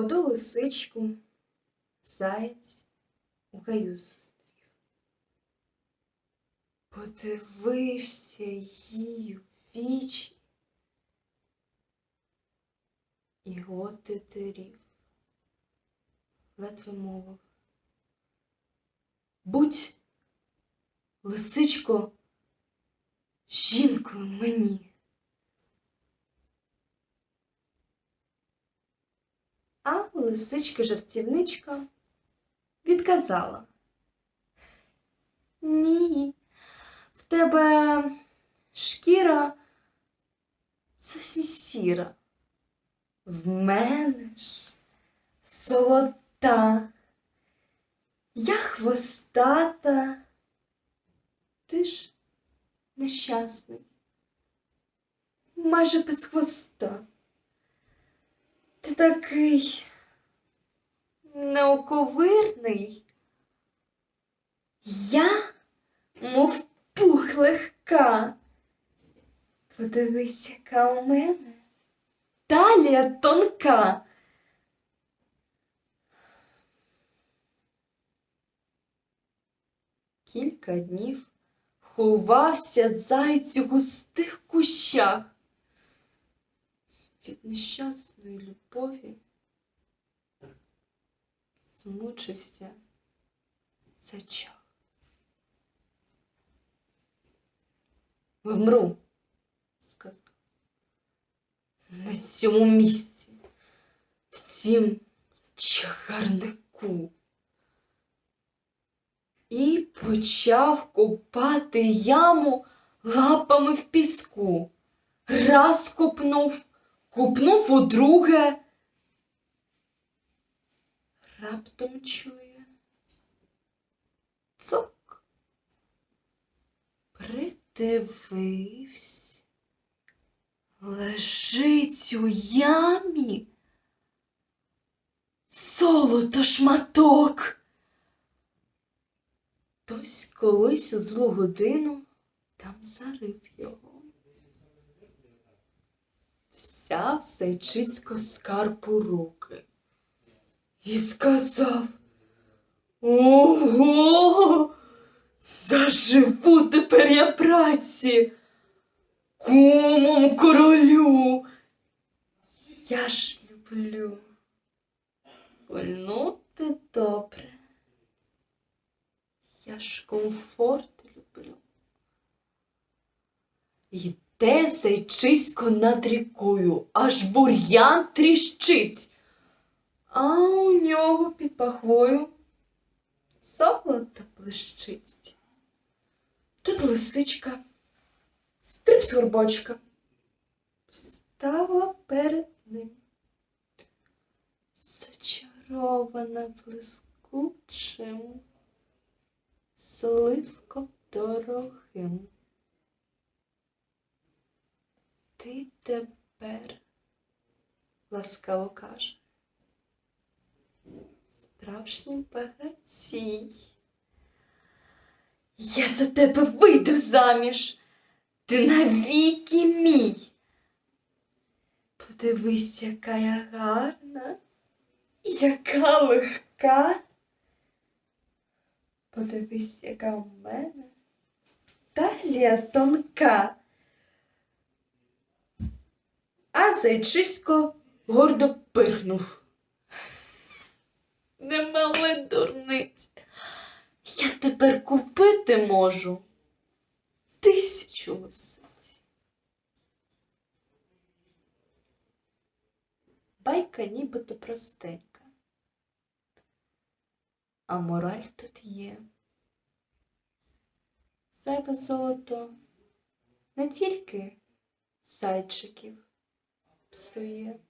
Молоду лисичку заєць у гаю зустрів. Подивився їй в вічі і отетерів. Ледве мовив. Будь, лисичко, жінкою мені. А лисичка-жартівничка відказала. Ні, в тебе шкіра зовсім сіра. В мене ж золота. Я хвостата. Ти ж нещасний. Майже без хвоста. Ти такий науковирний. Я, мов пух легка. Подивись, яка у мене талія тонка. Кілька днів ховався зайць у густих кущах від нещасної любові змучився зачах. Вмру, сказав. На цьому місці, в цім чагарнику. І почав копати яму лапами в піску. Раз копнув, купнув удруге. Раптом чує. Цок. Придивився. Лежить у ямі. Золото шматок. Хтось колись у злу годину там зарив його взяв Сайчисько скарб у руки і сказав Ого, заживу тепер я праці, кумом королю. Я ж люблю пильнути добре. Я ж комфорт люблю. Йде зайчисько над рікою, аж бур'ян тріщить, а у нього під пахвою золото блищить. Тут лисичка, стрип з горбочка, стала перед ним. Зачарована блискучим, сливком дорогим. Ти тепер, ласкаво каже, справжній багатій. Я за тебе вийду заміж, ти навіки мій. Подивись, яка я гарна, яка легка. Подивись, яка у мене талія тонка. А зайчисько гордо пирхнув. Не мали дурниць. Я тепер купити можу тисячу лисиць. Байка нібито простенька. А мораль тут є. Зайве золото не тільки зайчиків псує.